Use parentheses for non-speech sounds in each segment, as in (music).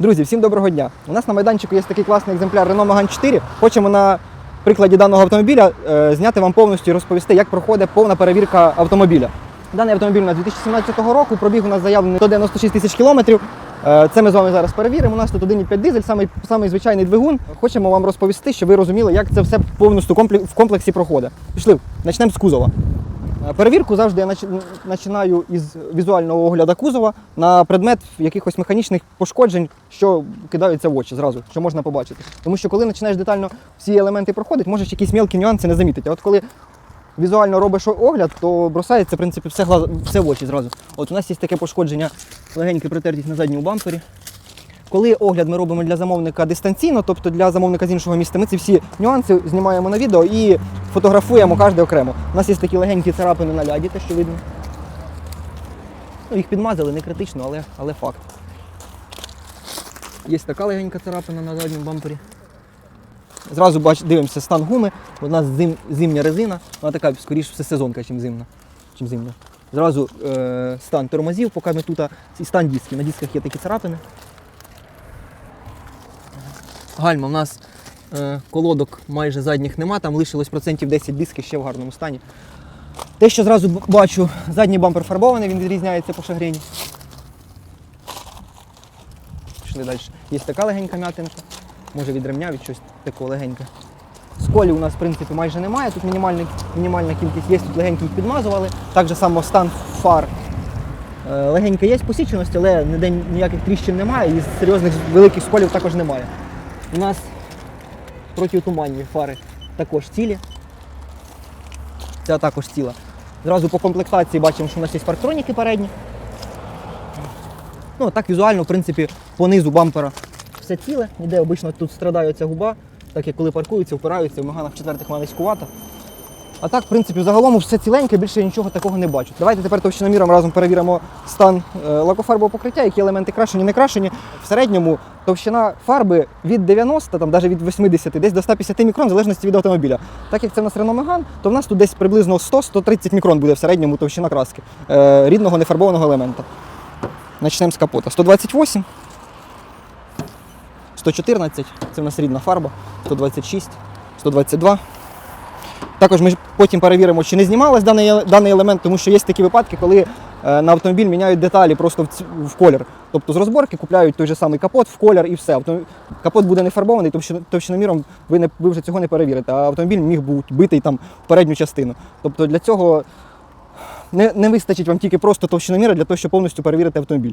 Друзі, всім доброго дня. У нас на майданчику є такий класний екземпляр Renault Megane 4. Хочемо на прикладі даного автомобіля е, зняти вам повністю і розповісти, як проходить повна перевірка автомобіля. Даний автомобіль у нас 2017 року, пробіг у нас заявлений 196 тисяч кілометрів. Е, Це ми з вами зараз перевіримо. У нас тут 1,5 дизель, самий, самий звичайний двигун. Хочемо вам розповісти, щоб ви розуміли, як це все повністю в комплексі проходить. Пішли, почнемо з кузова. Е, Перевірку завжди я починаю із візуального огляду кузова на предмет якихось механічних пошкоджень, що кидаються в очі зразу, що можна побачити. Тому що коли починаєш детально всі елементи проходити, можеш якісь мілкі нюанси не замітити. А от коли візуально робиш огляд, то бросається в принципі все, все в очі зразу. От у нас є таке пошкодження, легеньке притертість на задньому бампері. Коли огляд ми робимо для замовника дистанційно, тобто для замовника з іншого міста, ми ці всі нюанси знімаємо на відео і фотографуємо кожне окремо. У нас є такі легенькі царапини на ляді, те, що видно. Ну, їх підмазали, не критично, але, але факт. Є така легенька царапина на задньому бампері. Зразу бач, дивимося стан гуми. У нас зим, зимня резина, вона така скоріше всесезонка, чим зимна. Чим зимня. Зразу е, стан тормозів, поки ми тут, і стан дисків. На дисках є такі царапини. Гальма в нас е, колодок майже задніх нема, там лишилось процентів 10 диски ще в гарному стані. Те, що зразу бачу, задній бампер фарбований, він відрізняється по шагрені. Пішли далі. Є така легенька м'ятинка, може від ремня, від щось такого легеньке. Сколів у нас, в принципі, майже немає, тут мінімальна, мінімальна кількість є, тут легенькі підмазували. Так же само стан фар. Е, Легенька є посіченості, але ніде ніяких тріщин немає і серйозних великих сколів також немає. У нас протитуманні фари також цілі. Ця також ціла. Зразу по комплектації бачимо, що у нас є парктроніки передні. Ну, так візуально, в принципі, по низу бампера все ціле. Ніде обично тут страдає ця губа, так як коли паркуються, впираються, в маганах четвертих вона низькувата. А так, в принципі, загалом все ціленьке, більше я нічого такого не бачу. Давайте тепер товщиноміром разом перевіримо стан е, лакофарбового покриття, які елементи крашені, не крашені. В середньому товщина фарби від 90, там, навіть від 80, десь до 150 мікрон, в залежності від автомобіля. Так як це в нас Renault Megane, то в нас тут десь приблизно 100-130 мікрон буде в середньому товщина краски е, рідного нефарбованого елемента. Почнемо з капота. 128, 114, це в нас рідна фарба, 126, 122. Також ми потім перевіримо, чи не знімалось даний, даний елемент, тому що є такі випадки, коли е, на автомобіль міняють деталі просто в, в колір. Тобто з розборки купляють той же самий капот в колір і все. Автомобіль, капот буде не фарбований, товщин- товщиноміром ви, не, ви вже цього не перевірите, а автомобіль міг бути битий там в передню частину. Тобто для цього не, не вистачить вам тільки просто товщиноміра для того, щоб повністю перевірити автомобіль.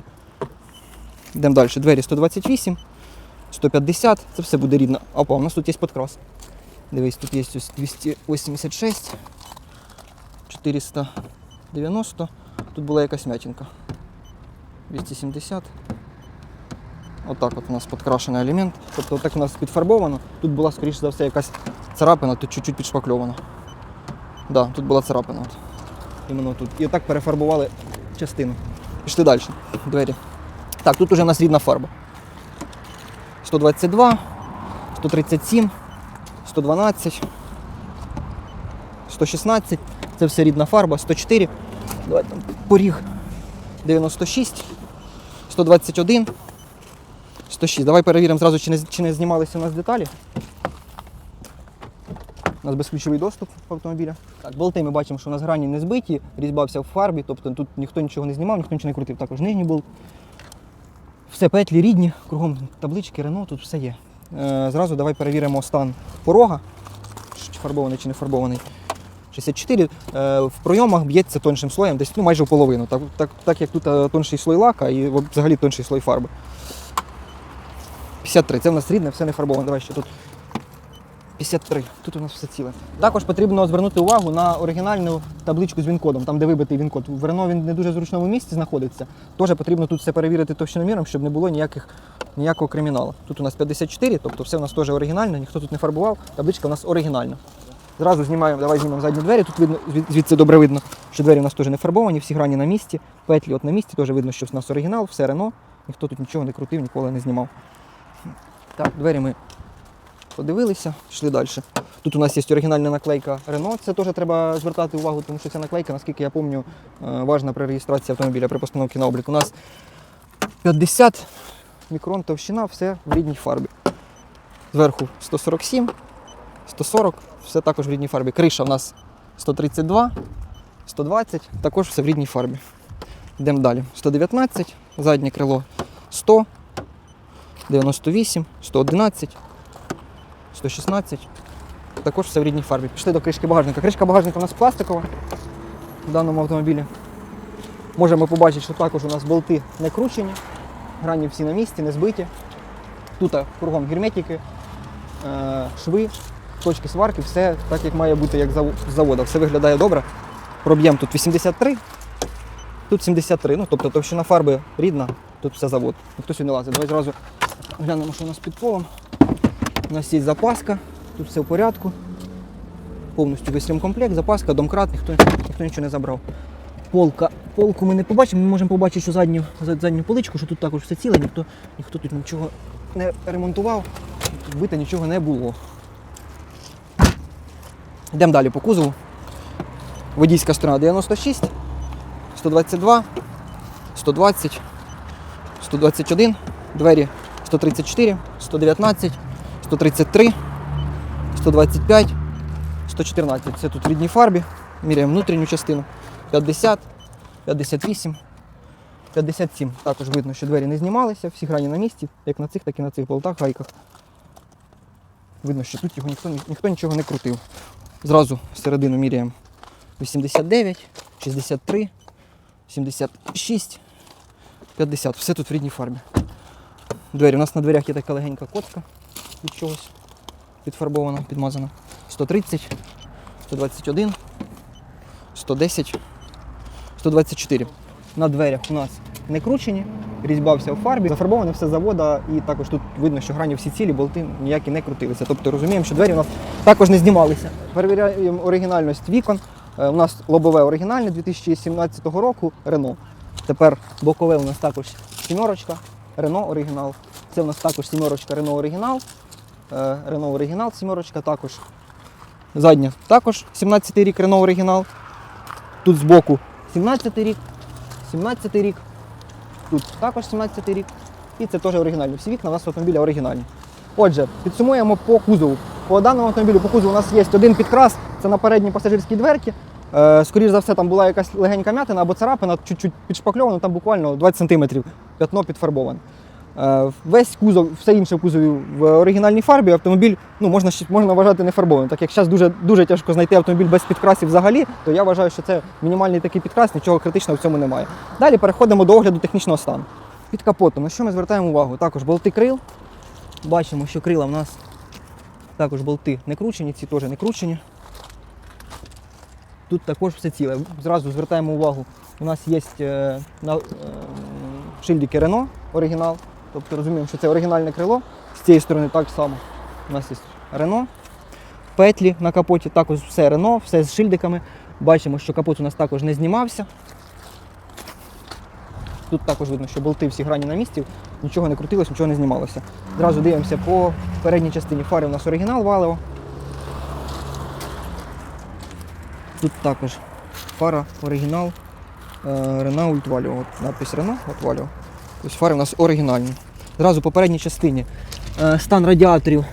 Йдемо далі. Двері 128, 150, це все буде рідно. Опа, у нас тут є подкрас. Дивись, тут є ось 286, 490. Тут була якась м'ятінка. 270. Отак от у нас підкрашений елемент. Тобто отак у нас підфарбовано. Тут була, скоріш за все, якась царапина, тут чуть-чуть підшпакльована. Да, тут була царапина. От. Іменно тут. І отак перефарбували частину. Пішли далі. Двері. Так, тут уже у нас рідна фарба. 122, 137. 112, 116, це все рідна фарба, 104, давай там поріг 96, 121, 106. Давай перевіримо зразу, чи не, чи не знімалися у нас деталі. У нас безключовий доступ автомобіля. Так, болти ми бачимо, що у нас грані не збиті, різьба вся в фарбі, тобто тут ніхто нічого не знімав, ніхто нічого не крутив. Також нижній болт. Все петлі рідні, кругом таблички, Рено, тут все є. Е, Зразу давай перевіримо стан порога, чи фарбований чи не фарбований. 64 е, в пройомах б'ється тоншим слоєм, десь ну, майже в половину. Так, так, так як тут е, тонший слой лака і взагалі тонший слой фарби. 53. Це в нас рідне, все не фарбоване. Давай ще тут. 53. Тут у нас все ціле. Також потрібно звернути увагу на оригінальну табличку з він-кодом, там де вибитий він-код. В Рено він не дуже зручному місці знаходиться. Теж потрібно тут все перевірити товщиноміром, щоб не було ніяких, ніякого криміналу. Тут у нас 54, тобто все у нас теж оригінальне, ніхто тут не фарбував, табличка у нас оригінальна. Зразу знімаємо, давай знімемо задні двері. Тут видно, звідси добре видно, що двері у нас теж не фарбовані, всі грані на місці, петлі от на місці, теж видно, що в нас оригінал, все Рено. Ніхто тут нічого не крутив, ніколи не знімав. Так, двері ми подивилися, пішли далі. Тут у нас є оригінальна наклейка Renault, це теж треба звертати увагу, тому що ця наклейка, наскільки я пам'ятаю, важна при реєстрації автомобіля, при постановці на облік. У нас 50 мікрон товщина, все в рідній фарбі. Зверху 147, 140, все також в рідній фарбі. Криша в нас 132, 120, також все в рідній фарбі. Йдемо далі. 119, заднє крило 100, 98, 111, 116. Також все в рідній фарбі. Пішли до кришки багажника. Кришка багажника у нас пластикова в даному автомобілі. Можемо побачити, що також у нас болти не кручені, грані всі на місці, не збиті. Тут кругом герметики, е, шви, точки сварки, все так, як має бути, як з завода. Все виглядає добре. Проб'єм тут 83, тут 73. Ну, тобто товщина фарби рідна, тут все завод. Ніхто сюди не лазить. Давай зразу глянемо, що у нас під полом. У нас є запаска, тут все в порядку. Повністю весь комплект, запаска, домкрат, ніхто, ніхто нічого не забрав. Полка. Полку ми не побачимо, ми можемо побачити, що задню, задню поличку, що тут також все ціле, ніхто, ніхто тут нічого не ремонтував, тут бити нічого не було. Йдемо далі по кузову. Водійська сторона 96, 122, 120, 121, двері 134, 119, 133, 125, 114. Це тут в рідній фарбі. Міряємо внутрішню частину. 50, 58, 57. Також видно, що двері не знімалися, всі грані на місці, як на цих, так і на цих болтах, гайках. Видно, що тут його ніхто, ніхто нічого не крутив. Зразу середину міряємо 89, 63, 76, 50. Все тут в рідній фарбі. Двері. У нас на дверях є така легенька котка від чогось підфарбована, підмазана. 130, 121, 110, 124. На дверях у нас не кручені, різьба вся в фарбі, зафарбоване все завода, і також тут видно, що грані всі цілі, болти ніякі не крутилися. Тобто розуміємо, що двері у нас також не знімалися. Перевіряємо оригінальність вікон. Е, У нас лобове оригінальне 2017 року Рено. Тепер бокове у нас також сімерочка, Рено оригінал. Це у нас також сімерочка Рено оригінал. Е, Рено оригінал, сімерочка також. Задня також 17 й рік Рено оригінал. Тут збоку 17 й рік, 17 й рік. Тут також 17 й рік. І це теж оригінальні. Всі вікна у нас автомобіля оригінальні. Отже, підсумуємо по кузову. По даному автомобілю по кузову у нас є один підкрас, це на передній пасажирській дверці. Е, скоріш за все, там була якась легенька м'ятина або царапина, чуть-чуть підшпакльована, там буквально 20 см п'ятно підфарбоване. Е, Весь кузов, все інше в кузові в оригінальній фарбі. Автомобіль ну, можна, можна вважати не фарбованим. Так як зараз дуже, дуже тяжко знайти автомобіль без підкрасів взагалі, то я вважаю, що це мінімальний такий підкрас, нічого критичного в цьому немає. Далі переходимо до огляду технічного стану. Під капотом, на що ми звертаємо увагу? Також болти крил. Бачимо, що крила в нас також болти не кручені, ці теж не кручені. Тут також все ціле. Зразу звертаємо увагу. У нас є е, на, е, шильдики Renault оригінал. Тобто розуміємо, що це оригінальне крило. З цієї сторони так само. У нас є Renault. Петлі на капоті, також все Renault, все з шильдиками. Бачимо, що капот у нас також не знімався. Тут також видно, що болти всі грані на місці, нічого не крутилось, нічого не знімалося. Зразу дивимося по передній частині фари у нас оригінал валево. Тут також фара оригінал е, Renault Valio. От надпись Renault от Тобто фари у нас оригінальні. Зразу по передній частині е, стан радіаторів.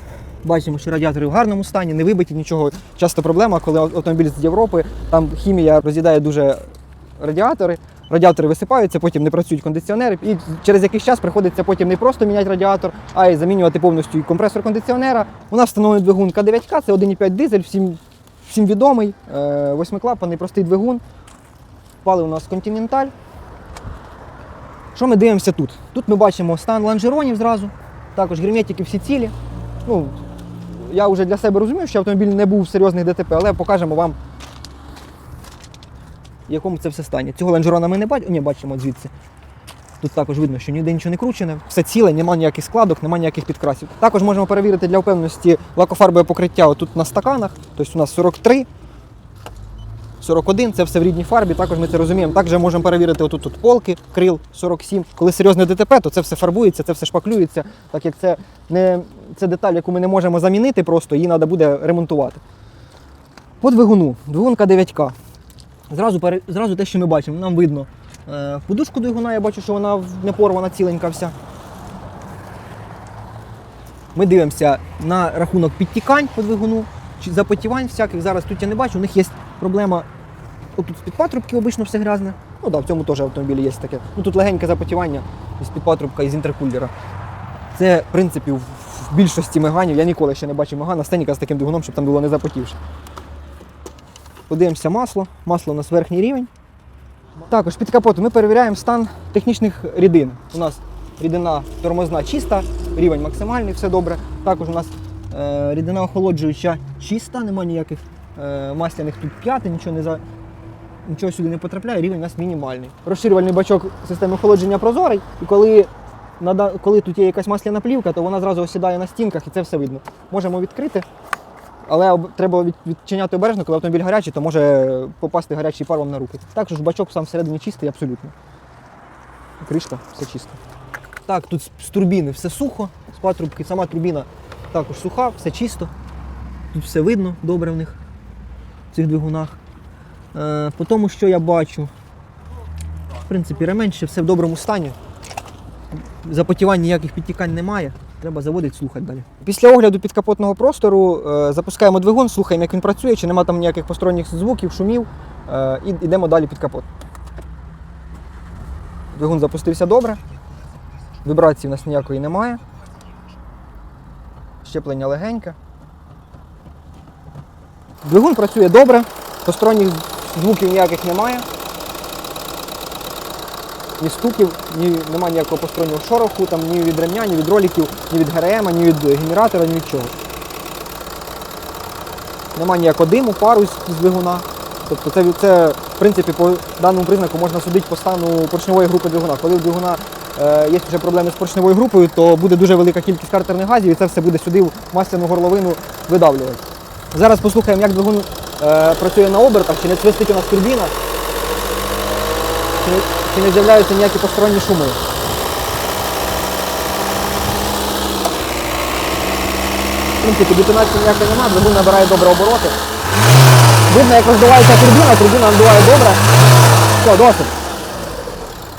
Бачимо, що радіатори в гарному стані, не вибиті нічого. Часто проблема, коли автомобіль з Європи, там хімія роз'їдає дуже радіатори. Радіатори висипаються, потім не працюють кондиціонери, і через якийсь час приходиться потім не просто міняти радіатор, а й замінювати повністю і компресор кондиціонера. У нас встановлений двигун К9К, це 1,5 дизель, всім, всім відомий, е, восьмиклапаний простий двигун. Пали у нас Continental. Що ми дивимося тут? Тут ми бачимо стан лонжеронів зразу, також герметики всі цілі. Ну, я вже для себе розумію, що автомобіль не був в серйозних ДТП, але покажемо вам, в якому це все стані. Цього лонжерона ми не бачимо, ні, бачимо звідси. Тут також видно, що ніде нічого не кручене, все ціле, немає ніяких складок, немає ніяких підкрасів. Також можемо перевірити для впевненості лакофарбове покриття тут на стаканах. Тобто у нас 43, 41, це все в рідній фарбі, також ми це розуміємо. Також можемо перевірити отут тут полки, крил 47. Коли серйозне ДТП, то це все фарбується, це все шпаклюється, так як це не це деталь, яку ми не можемо замінити, просто її треба буде ремонтувати. По двигуну, двигунка 9К. Зразу, зразу те, що ми бачимо, нам видно. Е, подушку двигуна, я бачу, що вона не порвана ціленька вся. Ми дивимося на рахунок підтікань по двигуну, запотівань всяких. Зараз тут я не бачу. У них є проблема. Отут з-під патрубки обично все грязне. Ну да, в цьому теж автомобілі є таке. Ну тут легеньке запотівання із-під патрубка із інтеркулера. Це, в принципі, в більшості меганів. Я ніколи ще не бачив мегана стеніка з таким двигуном, щоб там було не запотівше. Подивимося масло. Масло у нас верхній рівень. Також під капотом ми перевіряємо стан технічних рідин. У нас рідина тормозна чиста, рівень максимальний, все добре. Також у нас е, рідина охолоджуюча чиста, немає ніяких масляних тут п'яти, нічого не за. Нічого сюди не потрапляє, рівень у нас мінімальний. Розширювальний бачок системи охолодження прозорий, і коли, коли тут є якась масляна плівка, то вона зразу осідає на стінках і це все видно. Можемо відкрити, але треба відчиняти обережно, коли автомобіль гарячий, то може попасти гарячий пар вам на руки. Також бачок сам всередині чистий абсолютно. Кришка, все чисто. Так, тут з турбіни все сухо, з патрубки, сама турбіна також суха, все чисто. Тут все видно добре в них, цих двигунах. Е, по тому, що я бачу, в принципі, ремень ще все в доброму стані. Запотівань ніяких підтікань немає. Треба заводити, слухати далі. Після огляду підкапотного простору е, запускаємо двигун, слухаємо, як він працює, чи нема там ніяких посторонніх звуків, шумів, е, і йдемо далі під капот. Двигун запустився добре. Вібрації в нас ніякої немає. Щеплення легеньке. Двигун працює добре, посторонніх звуків ніяких немає. Ні стуків, ні, немає ніякого постороннього шороху, там, ні від ремня, ні від роликів, ні від ГРМ, ні від генератора, ні від чого. Немає ніякого диму, пару з, з двигуна. Тобто це, це, в принципі, по даному признаку можна судити по стану поршневої групи двигуна. Коли у двигуна е, є вже проблеми з поршневою групою, то буде дуже велика кількість картерних газів і це все буде сюди в масляну горловину видавлювати. Зараз послухаємо, як двигун е, працює на обертах, чи не свистить у нас турбіна, чи не, чи не з'являються ніякі посторонні шуми. В принципі, детонації ніякої немає, двигун набирає добре обороти. Видно, як роздувається турбіна, турбіна надуває добре. Все, досить.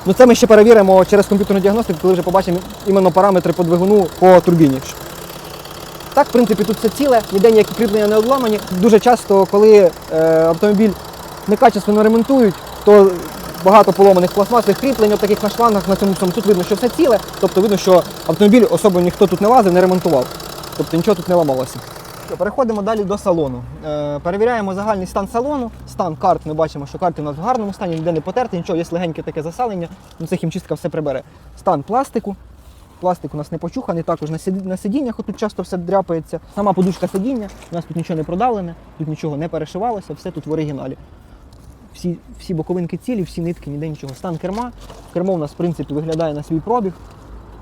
Ну це ми ще перевіримо через комп'ютерну діагностику, коли вже побачимо іменно параметри по двигуну по турбіні. Так, в принципі, тут все ціле, ніде ніякі кріплення не обламані. Дуже часто, коли е, автомобіль некачественно ремонтують, то багато поломаних пластмасових кріплень, таких на шлангах на цьому. Тут видно, що все ціле, тобто видно, що автомобіль особо ніхто тут не лазив, не ремонтував. Тобто нічого тут не ламалося. Переходимо далі до салону. Е, перевіряємо загальний стан салону. Стан карт ми бачимо, що карти у нас в гарному стані, ніде не потерті, нічого, є легеньке таке засалення, це хімчистка все прибере. Стан пластику. Пластик у нас не почуханий, також на сид- на сидіннях тут часто все дряпається. Сама подушка сидіння, у нас тут нічого не продавлене, тут нічого не перешивалося, все тут в оригіналі. Всі, всі боковинки цілі, всі нитки, ніде нічого. Стан керма. Кермо у нас, в принципі, виглядає на свій пробіг.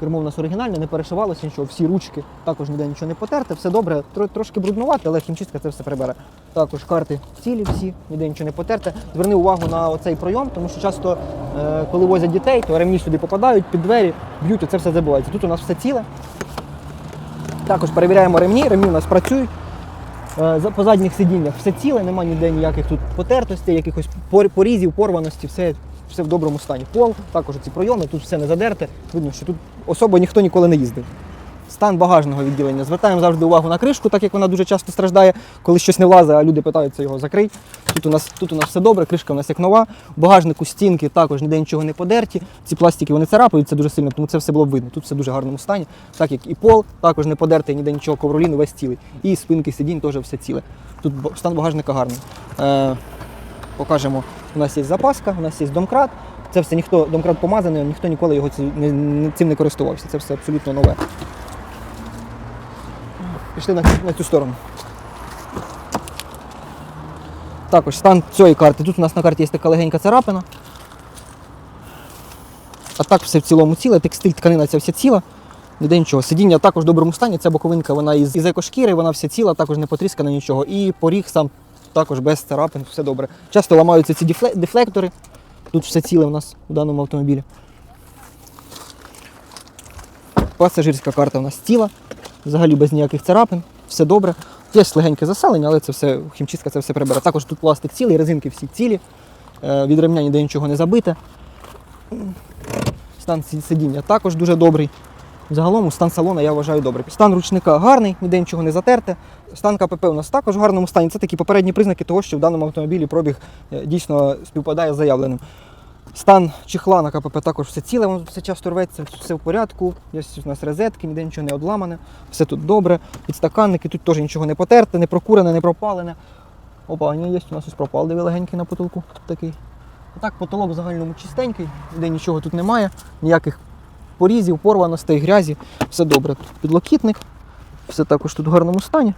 Кермо у нас оригінальне, не перешивалося нічого, всі ручки, також ніде нічого не потерте, все добре, Тро- трошки бруднувати, але хімчистка це все прибере. Також карти цілі всі, ніде нічого не потерте. Зверни увагу на оцей пройом, тому що часто, е, коли возять дітей, то ремні сюди попадають під двері, б'ють, і це все забувається. Тут у нас все ціле. Також перевіряємо ремні, ремні у нас працюють. Е, По задніх сидіннях все ціле, немає ніде ніяких тут потертостей, якихось порізів, порваності, все, все в доброму стані. Пол, також ці пройоми, тут все не задерте. Видно, що тут особо ніхто ніколи не їздив. Стан багажного відділення. Звертаємо завжди увагу на кришку, так як вона дуже часто страждає, коли щось не влазить, а люди питаються його закрити. Тут у нас, тут у нас все добре, кришка у нас як нова. У багажнику стінки також ніде нічого не подерті. Ці пластики вони царапаються дуже сильно, тому це все було б видно. Тут все в дуже гарному стані. Так як і пол, також не подертий, ніде нічого, ковролін весь цілий. І спинки сидінь теж все ціле. Тут стан багажника гарний. Е, покажемо, у нас є запаска, у нас є домкрат. Це все ніхто, домкрат помазаний, ніхто ніколи його цим не користувався. Це все абсолютно нове. Пішли на, на цю сторону. Також стан цієї карти. Тут у нас на карті є така легенька царапина. А так все в цілому ціле, текстиль, тканина ця вся ціла. Ніде нічого. Сидіння також в доброму стані. Ця боковинка вона із, із екошкіри, вона вся ціла, також не потріскана нічого. І поріг сам також без царапин, все добре. Часто ламаються ці дефле- дефлектори. Тут все ціле у нас у даному автомобілі. Пасажирська карта у нас ціла, взагалі без ніяких царапин, все добре. Є легеньке заселення, але це все, хімчистка це все прибере. Також тут пластик цілий, резинки всі цілі, е, від ремня ніде нічого не забите. Стан сидіння також дуже добрий. Загалом стан салона я вважаю добрий. Стан ручника гарний, ніде нічого не затерте. Стан КПП у нас також в гарному стані. Це такі попередні признаки того, що в даному автомобілі пробіг е, дійсно співпадає з заявленим. Стан чехла на КПП також все ціле, воно все часто рветься, все в порядку. Є у нас розетки, ніде нічого не одламане, все тут добре. Підстаканники, тут теж нічого не потерте, не прокурене, не пропалене. Опа, ні, є у нас ось пропал, легенький на потолку такий. Так, потолок в загальному чистенький, ніде нічого тут немає, ніяких порізів, порваностей, грязі, все добре. Тут підлокітник, все також тут в гарному стані.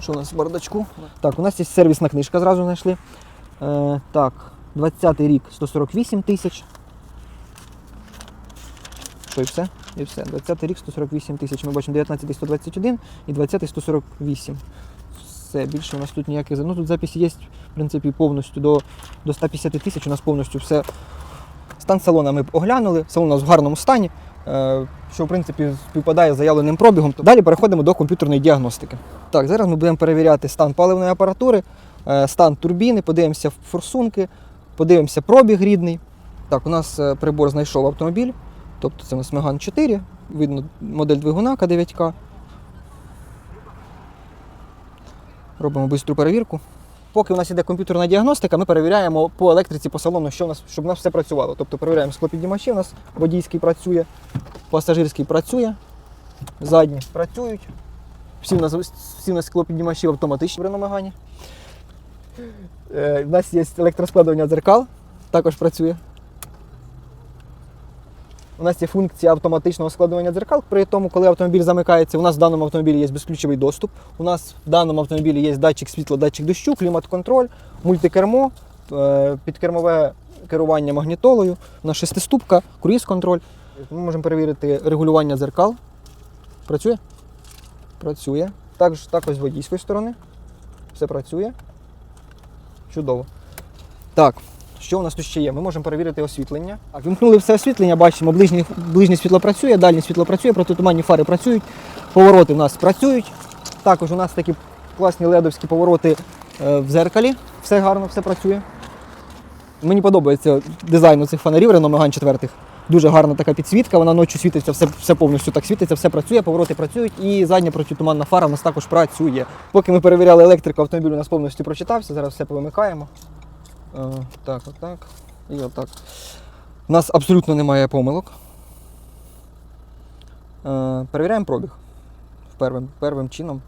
Що у нас в бардачку? Так, у нас є сервісна книжка, зразу знайшли. Е, так, 20 рік 148 тисяч. Що і все? І все. 20 рік 148 тисяч. Ми бачимо 19 121 і 20 148. Все, більше у нас тут ніяких. Ну тут записи є, в принципі, повністю до, до 150 тисяч. У нас повністю все. Стан салона ми оглянули, салон у нас в гарному стані, що в принципі співпадає з заявленим пробігом. Далі переходимо до комп'ютерної діагностики. Так, зараз ми будемо перевіряти стан паливної апаратури, е, стан турбіни, подивимося форсунки, подивимося пробіг рідний. Так, у нас е, прибор знайшов автомобіль, тобто це у нас Меган 4, видно модель двигуна К9К. Робимо швидку перевірку. Поки у нас іде комп'ютерна діагностика, ми перевіряємо по електриці, по салону, що у нас, щоб у нас все працювало. Тобто перевіряємо склопіднімачі, у нас водійський працює, пасажирський працює, задні працюють. Всі у нас, всі у нас склопіднімачі автоматичні при намаганні. Е, У нас є електроскладування дзеркал, також працює. У нас є функція автоматичного складування дзеркал. При тому, коли автомобіль замикається, у нас в даному автомобілі є безключовий доступ. У нас в даному автомобілі є датчик світла, датчик дощу, клімат-контроль, мультикермо, е, підкермове керування магнітолою, у нас шестиступка, круїз-контроль. Ми можемо перевірити регулювання дзеркал. Працює? Працює. Також, також з водійської сторони. Все працює. Чудово. Так, що у нас тут ще є? Ми можемо перевірити освітлення. Так, вімкнули все освітлення, бачимо, ближнє, ближнє світло працює, дальнє світло працює, протитуманні фари працюють, повороти у нас працюють. Також у нас такі класні ледовські повороти е, в зеркалі. Все гарно, все працює. Мені подобається дизайн цих фонарів Renault Megane 4. Дуже гарна така підсвітка, вона ночі світиться, все, все повністю так світиться, все працює, повороти працюють і задня протитуманна фара у нас також працює. Поки ми перевіряли електрику, автомобіль у нас повністю прочитався, зараз все повимикаємо. Е, так, отак. І отак. У нас абсолютно немає помилок. Е, перевіряємо пробіг. Первим, первим чином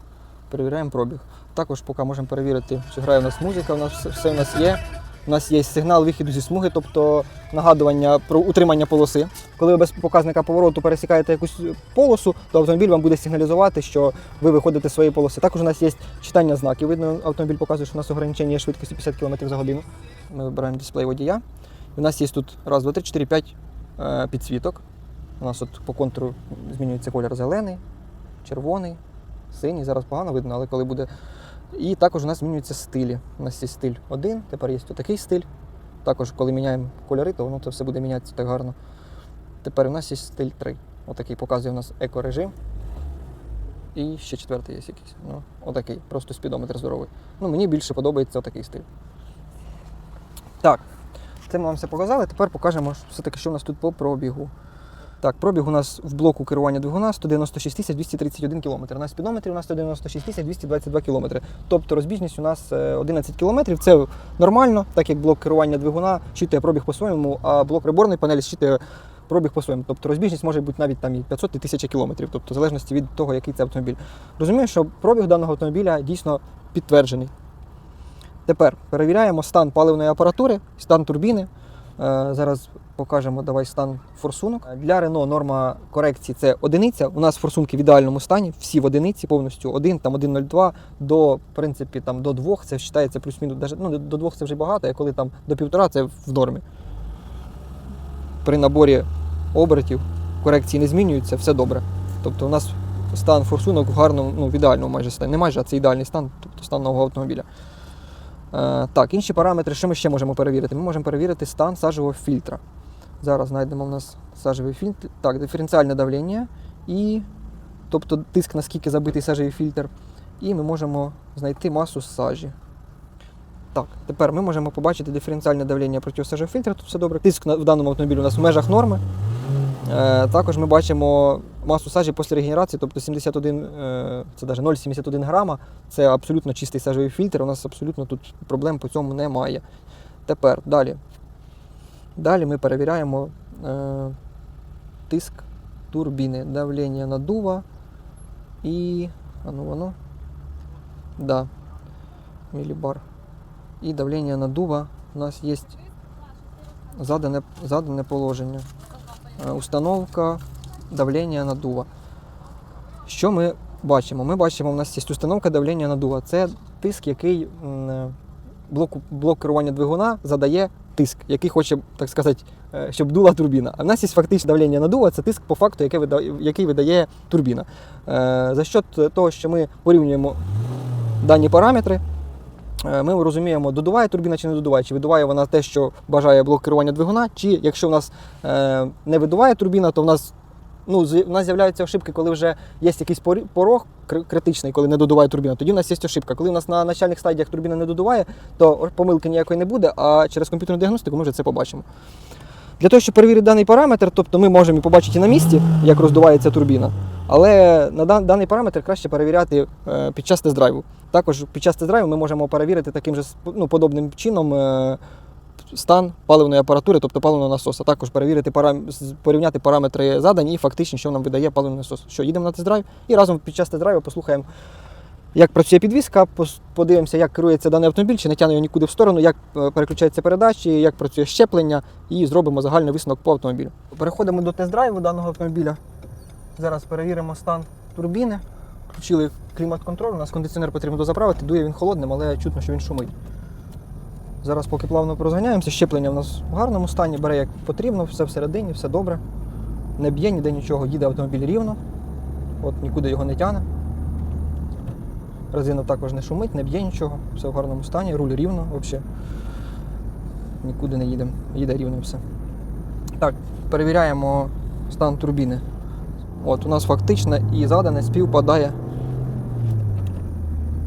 перевіряємо пробіг. Також поки можемо перевірити, чи грає у нас музика, у нас все, все у нас є. У нас є сигнал вихіду зі смуги, тобто нагадування про утримання полоси. Коли ви без показника повороту пересікаєте якусь полосу, то автомобіль вам буде сигналізувати, що ви виходите з своєї полоси. Також у нас є читання знаків. Видно, автомобіль показує, що у нас ограничення є швидкості 50 км за годину. Ми вибираємо дисплей водія. У нас є тут раз, два, три, чотири, п'ять е, підсвіток. У нас от по контуру змінюється колір зелений, червоний, синій. Зараз погано видно, але коли буде. І також у нас змінюються стилі. У нас є стиль один, тепер є такий стиль. Також, коли міняємо кольори, то воно це все буде мінятися так гарно. Тепер у нас є стиль 3. Отакий показує у нас екорежим. І ще четвертий є якийсь. Ну, отакий, просто спідометр здоровий. Ну, мені більше подобається отакий стиль. Так, це ми вам все показали. Тепер покажемо все-таки, що у нас тут по пробігу. Так, пробіг у нас в блоку керування двигуна 196 тисяч 231 км. На спідометрі у нас 196 тисяч 222 км. Тобто розбіжність у нас е, 11 км. Це нормально, так як блок керування двигуна щитує пробіг по-своєму, а блок приборної панелі щитує пробіг по-своєму. Тобто розбіжність може бути навіть там і 500 і 1000 кілометрів, тобто в залежності від того, який це автомобіль. Розумію, що пробіг даного автомобіля дійсно підтверджений. Тепер перевіряємо стан паливної апаратури, стан турбіни. Е, Зараз покажемо давай стан форсунок. Для Renault норма корекції це одиниця. У нас форсунки в ідеальному стані, всі в одиниці, повністю 1, там 1,02 до в принципі там до 2, це вважається плюс-мінус. Ну, до 2 це вже багато, а коли там до 1,5 це в нормі. При наборі обертів корекції не змінюються, все добре. Тобто у нас стан форсунок в гарному, ну в ідеальному майже стані. Не майже, а це ідеальний стан, тобто стан нового автомобіля. Е, так, інші параметри, що ми ще можемо перевірити? Ми можемо перевірити стан сажевого фільтра. Зараз знайдемо в нас сажевий фільтр. Так, диференціальне давлення і тобто тиск, наскільки забитий сажевий фільтр. І ми можемо знайти масу сажі. Так, тепер ми можемо побачити диференціальне давлення проти сажевого фільтра. Тут все добре. Тиск в даному автомобілі у нас в межах норми. Е, Також ми бачимо масу сажі після регенерації, тобто 71, е, це навіть 0,71 грама. Це абсолютно чистий сажовий фільтр. У нас абсолютно тут проблем по цьому немає. Тепер далі. Далі ми перевіряємо е, тиск турбіни, давлення надува і. А ну воно. Да. Мілібар. І давлення надува у нас є задане, задане положення. Е, Установка давлення надува. Що ми бачимо? Ми бачимо, у нас є установка давлення надува. Це тиск, який е, блок, блок керування двигуна задає тиск, який хоче, так сказати, е, щоб дула турбіна. А в нас є фактичне давлення надува, це тиск по факту, який видає, який видає турбіна. Е, За счет того, що ми порівнюємо дані параметри, е, ми розуміємо, додуває турбіна чи не додуває, чи видуває вона те, що бажає блок керування двигуна, чи якщо в нас не видуває турбіна, то в нас ну, в нас з'являються ошибки, коли вже є якийсь порог критичний, коли не додуває турбіна. Тоді в нас є ошибка. Коли в нас на начальних стадіях турбіна не додуває, то помилки ніякої не буде, а через комп'ютерну діагностику ми вже це побачимо. Для того, щоб перевірити даний параметр, тобто ми можемо побачити на місці, як роздувається турбіна, але на даний параметр краще перевіряти е, під час тест-драйву. Також під час тест-драйву ми можемо перевірити таким же ну, подобним чином е, стан паливної апаратури, тобто паливного насоса. Також перевірити парам... порівняти параметри задані і фактичні, що нам видає паливний насос. Що, їдемо на тест-драйв і разом під час тест-драйву послухаємо, як працює підвізка, подивимося, як керується даний автомобіль, чи не тягне його нікуди в сторону, як е, переключаються передачі, як працює щеплення, і зробимо загальний висновок по автомобілю. Переходимо до тест-драйву даного автомобіля. Зараз перевіримо стан турбіни. Включили клімат-контроль, у нас кондиціонер потрібно дозаправити, дує він холодним, але чутно, що він шумить. Зараз поки плавно розганяємося, щеплення в нас в гарному стані, бере як потрібно, все всередині, все добре. Не б'є ніде нічого, їде автомобіль рівно, от нікуди його не тягне. Резина також не шумить, не б'є нічого, все в гарному стані, руль рівно взагалі. Нікуди не їдемо, їде рівно все. Так, перевіряємо стан турбіни. От, у нас фактично і задане співпадає.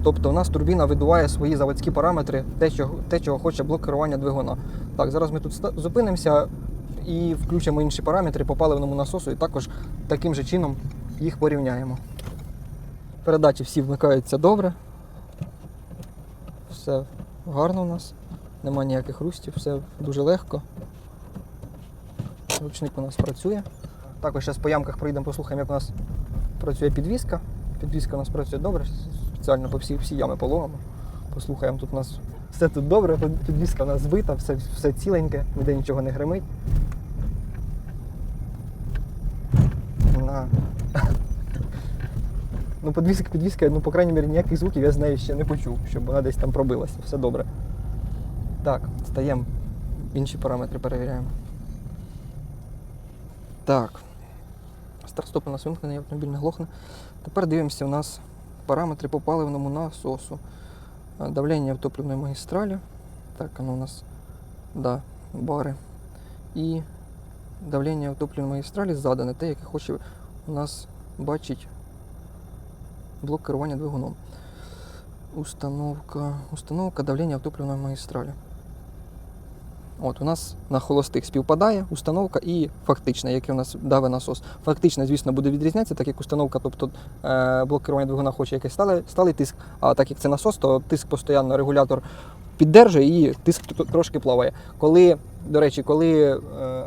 Тобто у нас турбіна видуває свої заводські параметри, те, чого, те, чого хоче блок керування двигуна. Так, зараз ми тут зупинимося і включимо інші параметри по паливному насосу, і також таким же чином їх порівняємо. Передачі всі вмикаються добре. Все гарно у нас. Нема ніяких хрустів, все дуже легко. Ручник у нас працює. Також зараз по ямках пройдемо, послухаємо, як у нас працює підвізка. Підвізка у нас працює добре, спеціально по всі, всі ями половимо. Послухаємо, тут у нас все тут добре, підвізка у нас збита, все, все ціленьке, ніде нічого не гримить. На. (laughs) Ну, підвізка, підвізка, ну, по крайній мірі, ніяких звуків я з нею ще не почув, щоб вона десь там пробилася. Все добре. Так, стаємо, інші параметри перевіряємо. Так. Старт-стоп у нас вимкнений, автомобіль не глохне. Тепер дивимося у нас параметри по паливному насосу. А, Давлення в топливної магістралі. Так, воно у нас да, бари. І давлення в топливній магістралі задане, те, яке хоче у нас бачить блок керування двигуном. Установка, установка давлення в топливної магістралі. От, у нас на холостих співпадає установка і фактична, який у нас даве насос. Фактична, звісно, буде відрізнятися, так як установка, тобто е, блок керування двигуна хоче якийсь сталий, сталий тиск, а так як це насос, то тиск постійно регулятор піддержує і тиск трошки плаває. Коли, до речі, коли е,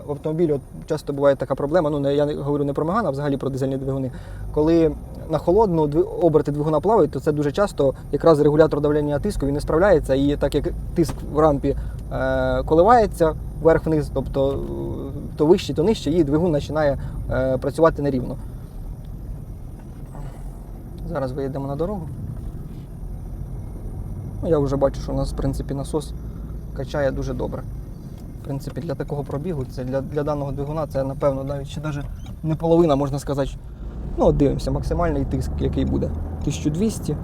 в автомобілі от, часто буває така проблема, ну не, я не говорю не про Меган, а взагалі про дизельні двигуни. Коли на холодну оберти двигуна плавають, то це дуже часто якраз регулятор давлення тиску він не справляється, і так як тиск в рампі коливається вверх-вниз, тобто е, то вище, то нижче, і двигун починає е, працювати нерівно. Зараз виїдемо на дорогу. Ну, я вже бачу, що у нас в принципі насос качає дуже добре. В принципі, для такого пробігу, це для, для даного двигуна це напевно навіть ще навіть не половина, можна сказати. Ну, от дивимося, максимальний тиск, який буде. 1200.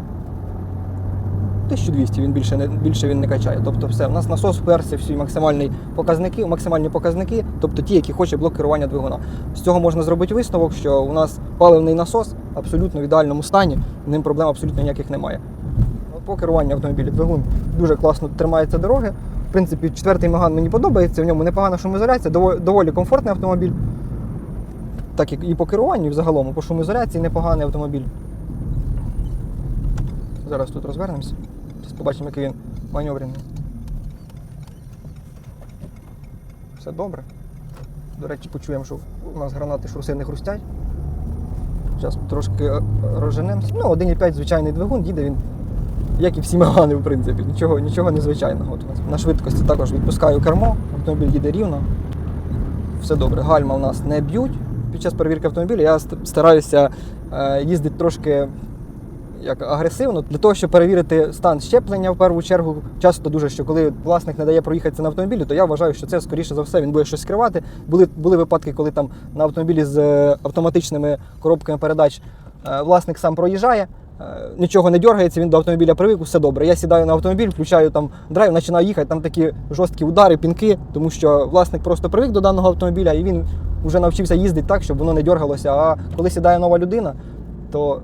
1200 він більше не більше він не качає. Тобто все, у нас насос вперся всі максимальні показники, максимальні показники, тобто ті, які хоче блок керування двигуна. З цього можна зробити висновок, що у нас паливний насос абсолютно в ідеальному стані, ним проблем абсолютно ніяких немає. По керуванню автомобіля двигун дуже класно тримається дороги. В принципі, четвертий Меган мені подобається, в ньому непогана шумоізоляція, доволі, доволі комфортний автомобіль. так як і по керуванню, і взагалом, по шумоізоляції непоганий автомобіль. Зараз тут розвернемося. Зараз побачимо, який він маневрений. Все добре. До речі, почуємо, що у нас гранати шруси не хрустять. Зараз трошки е, розженемося. Ну, 1,5 звичайний двигун, їде він, як і всі мегани, в принципі. Нічого, нічого незвичайного. На швидкості також відпускаю кермо, автомобіль їде рівно. Все добре. Гальма у нас не б'ють. Під час перевірки автомобіля я стараюся е, їздити трошки як агресивно для того, щоб перевірити стан щеплення в першу чергу. Часто дуже, що коли власник не дає проїхатися на автомобілі, то я вважаю, що це скоріше за все він буде щось скривати. Були, були випадки, коли там на автомобілі з е, автоматичними коробками передач е, власник сам проїжджає. е, Нічого не дергається, він до автомобіля привик, все добре. Я сідаю на автомобіль, включаю там драйв, починаю їхати, там такі жорсткі удари, пінки, тому що власник просто привик до даного автомобіля і він вже навчився їздити так, щоб воно не дергалося. А коли сідає нова людина, то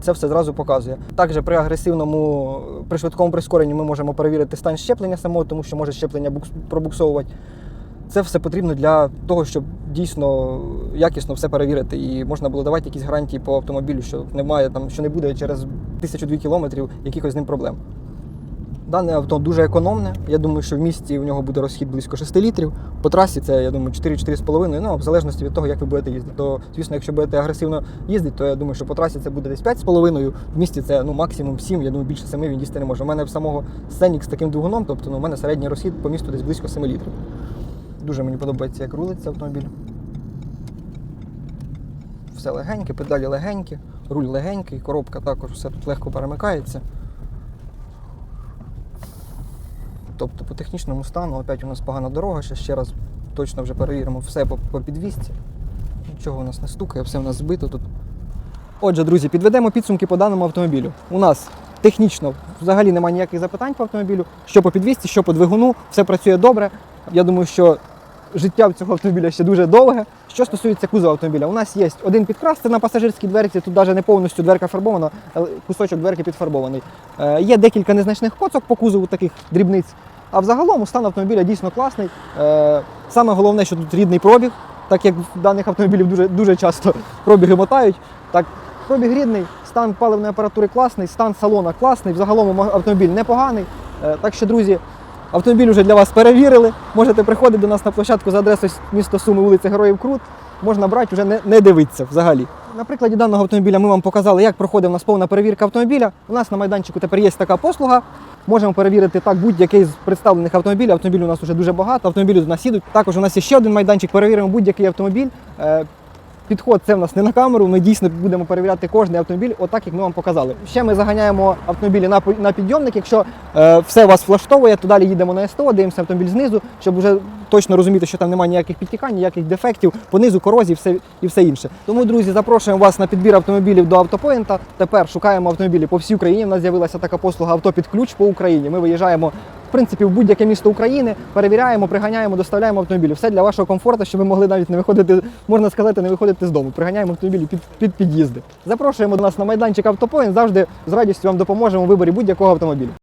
це все зразу показує. Також при агресивному, при швидкому прискоренні ми можемо перевірити стан щеплення самого, тому що може щеплення букс- пробуксовувати. Це все потрібно для того, щоб дійсно якісно все перевірити. І можна було давати якісь гарантії по автомобілю, що немає там, що не буде через 1002 кілометрів якихось з ним проблем. Дане авто дуже економне. Я думаю, що в місті в нього буде розхід близько 6 літрів. По трасі це, я думаю, 4-4,5. Ну, в залежності від того, як ви будете їздити. То, звісно, якщо будете агресивно їздити, то я думаю, що по трасі це буде десь 5,5. В місті це ну, максимум 7. Я думаю, більше 7 він їсти не може. У мене в самого Сценік з таким двигуном, тобто ну, у мене середній розхід по місту десь близько 7 літрів. Дуже мені подобається, як рулиться автомобіль. Все легеньке, педалі легенькі, руль легенький, коробка також все тут легко перемикається. Тобто по технічному стану опять у нас погана дорога, ще, ще раз точно вже перевіримо все по, по підвісці. Нічого у нас не стукає, все у нас збито тут. Отже, друзі, підведемо підсумки по даному автомобілю. У нас технічно взагалі немає ніяких запитань по автомобілю. Що по підвісці, що по двигуну, все працює добре. Я думаю, що життя в цього автомобіля ще дуже довге. Що стосується кузова автомобіля, у нас є один підкрас, це на пасажирській дверці, тут навіть не повністю дверка фарбована, кусочок дверки підфарбований. Е, є декілька незначних коцок по кузову, таких дрібниць. А взагалом стан автомобіля дійсно класний. Е, саме головне, що тут рідний пробіг, так як в даних автомобілів дуже, дуже часто (laughs) пробіги мотають. Так, пробіг рідний, стан паливної апаратури класний, стан салона класний, взагалом автомобіль непоганий. Е, так що, друзі, автомобіль вже для вас перевірили. Можете приходити до нас на площадку за адресою місто Суми, вулиця Героїв Крут. Можна брати, вже не, не дивитися взагалі. На прикладі даного автомобіля ми вам показали, як проходить у нас повна перевірка автомобіля. У нас на майданчику тепер є така послуга. Можемо перевірити так будь-який з представлених автомобілів. Автомобілів у нас вже дуже багато, автомобілі до нас їдуть. Також у нас є ще один майданчик, перевіримо будь-який автомобіль. Підход це в нас не на камеру. Ми дійсно будемо перевіряти кожний автомобіль, отак як ми вам показали. Ще ми заганяємо автомобілі на на підйомник. Якщо е, все вас влаштовує, то далі їдемо на СТО, дивимося автомобіль знизу, щоб вже точно розуміти, що там немає ніяких підтікань, ніяких дефектів, понизу корозії, все і все інше. Тому, друзі, запрошуємо вас на підбір автомобілів до автопоінта. Тепер шукаємо автомобілі по всій Україні. У нас з'явилася така послуга авто під ключ по Україні. Ми виїжджаємо. В принципі, в будь-яке місто України перевіряємо, приганяємо, доставляємо автомобілі. Все для вашого комфорту, щоб ви могли навіть не виходити, можна сказати, не виходити з дому. Приганяємо автомобілі під, під під'їзди. Запрошуємо до нас на майданчик автопоїн. Завжди з радістю вам допоможемо у виборі будь-якого автомобіля.